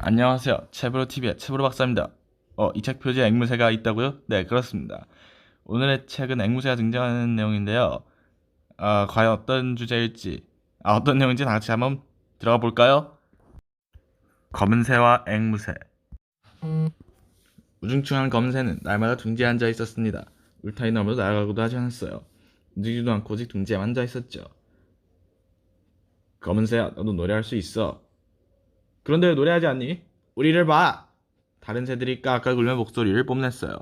안녕하세요. 채브로 TV의 채브로 박사입니다. 어, 이 책 표지에 앵무새가 있다고요? 네, 그렇습니다. 오늘의 책은 앵무새가 등장하는 내용인데요. 아, 과연 어떤 주제일지, 아, 어떤 내용인지 다 같이 한번 들어가 볼까요? 검은 새와 앵무새. 우중충한 검은 새는 날마다 둥지에 앉아 있었습니다. 울타리 너머로 날아가고도 하지 않았어요. 움직이지도 않고 오직 둥지에만 앉아 있었죠. 검은 새야, 너도 노래할 수 있어. 그런데 왜 노래하지 않니? 우리를 봐! 다른 새들이 까까 울며 목소리를 뽐냈어요.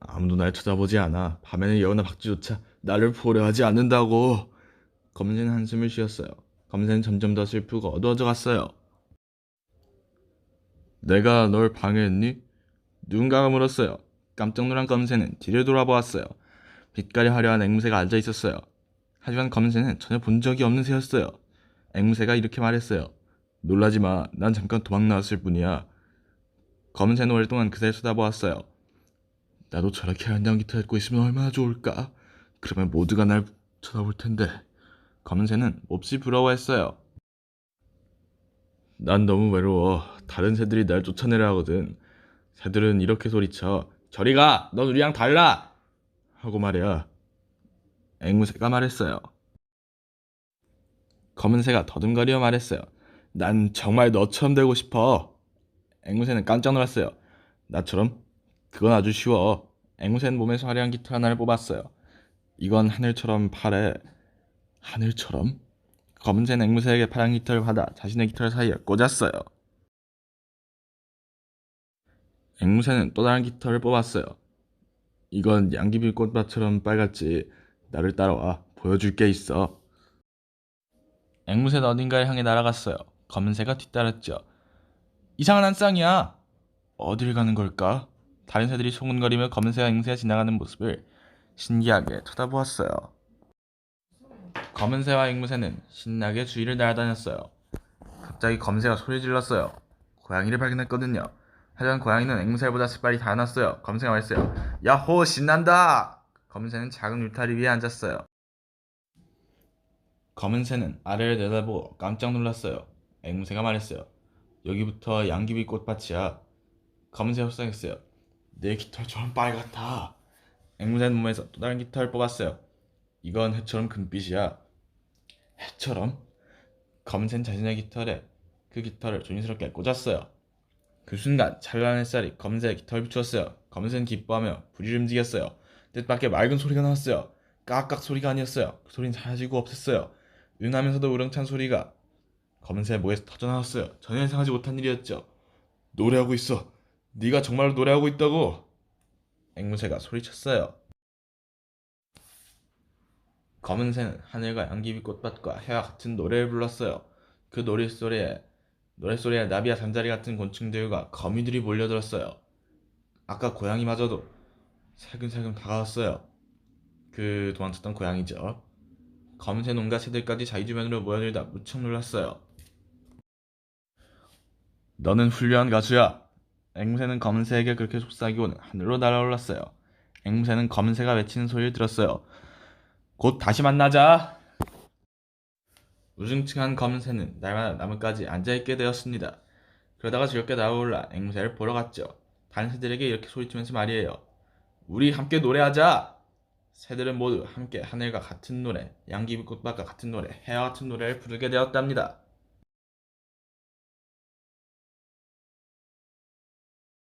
아무도 날 쳐다보지 않아. 밤에는 여우나 박쥐조차 나를 보려 하지 않는다고. 검새는 한숨을 쉬었어요. 검새는 점점 더 슬프고 어두워져 갔어요. 내가 널 방해했니? 누군가가 물었어요. 깜짝 놀란 검새는 뒤를 돌아보았어요. 빛깔이 화려한 앵무새가 앉아 있었어요. 하지만 검새는 전혀 본 적이 없는 새였어요. 앵무새가 이렇게 말했어요. 놀라지 마. 난 잠깐 도망 나왔을 뿐이야. 검은새는 오랫동안 그새를 쳐다보았어요. 나도 저렇게 한장 기타 듣고 있으면 얼마나 좋을까? 그러면 모두가 날 쳐다볼 텐데. 검은 새는 몹시 부러워했어요. 난 너무 외로워. 다른 새들이 날 쫓아내려 하거든. 새들은 이렇게 소리쳐. 저리 가! 넌 우리랑 달라! 하고 말이야. 앵무새가 말했어요. 검은새가 더듬거리어 말했어요. 난 정말 너처럼 되고 싶어. 앵무새는 깜짝 놀랐어요. 나처럼? 그건 아주 쉬워. 앵무새는 몸에서 화려한 깃털 하나를 뽑았어요. 이건 하늘처럼 파래. 하늘처럼? 검은새는 앵무새에게 파란 깃털을 받아 자신의 깃털 사이에 꽂았어요. 앵무새는 또 다른 깃털을 뽑았어요. 이건 양귀비 꽃밭처럼 빨갛지. 나를 따라와. 보여줄 게 있어. 앵무새는 어딘가를 향해 날아갔어요. 검은새가 뒤따랐죠. 이상한 한 쌍이야. 어딜 가는 걸까? 다른 새들이 소근거리며 검은새와 앵무새가 지나가는 모습을 신기하게 쳐다보았어요. 검은새와 앵무새는 신나게 주위를 날아다녔어요. 갑자기 검은새가 소리 질렀어요. 고양이를 발견했거든요. 하지만 고양이는 앵무새보다 색깔이 다 났어요. 검은새가 말했어요. 야호 신난다! 검은새는 작은 울타리 위에 앉았어요. 검은새는 아래를 내다보고 깜짝 놀랐어요. 앵무새가 말했어요. 여기부터 양귀비 꽃밭이야. 검은새가 속상했어요. 내 깃털처럼 빨갛다. 앵무새는 몸에서 또 다른 깃털을 뽑았어요. 이건 해처럼 금빛이야. 해처럼? 검은새는 자신의 깃털에 그 깃털을 조심스럽게 꽂았어요. 그 순간 찬란한 햇살이 검은새의 깃털을 비추었어요. 검은새는 기뻐하며 부리를 움직였어요. 뜻밖의 맑은 소리가 나왔어요. 깍깍 소리가 아니었어요. 그 소리는 사라지고 없었어요. 은하면서도 우렁찬 소리가 검은새 목에서 터져나왔어요. 전혀 예상하지 못한 일이었죠. 노래하고 있어. 네가 정말로 노래하고 있다고. 앵무새가 소리쳤어요. 검은새는 하늘과 양귀비 꽃밭과 해와 같은 노래를 불렀어요. 그 노랫소리에 노랫소리에 나비와 잠자리 같은 곤충들과 거미들이 몰려들었어요. 아까 고양이마저도 살금살금 다가왔어요. 그 도망쳤던 고양이죠. 검은새 온갖 새들까지 자기 주변으로 모여들다 무척 놀랐어요. 너는 훌륭한 가수야. 앵무새는 검은새에게 그렇게 속삭이고는 하늘로 날아올랐어요. 앵무새는 검은새가 외치는 소리를 들었어요. 곧 다시 만나자. 우중충한 검은새는 날마다 나뭇가지 앉아있게 되었습니다. 그러다가 즐겁게 날아올라 앵무새를 보러 갔죠. 다른 새들에게 이렇게 소리치면서 말이에요. 우리 함께 노래하자. 새들은 모두 함께 하늘과 같은 노래, 양귀비꽃밭과 같은 노래, 해와 같은 노래를 부르게 되었답니다.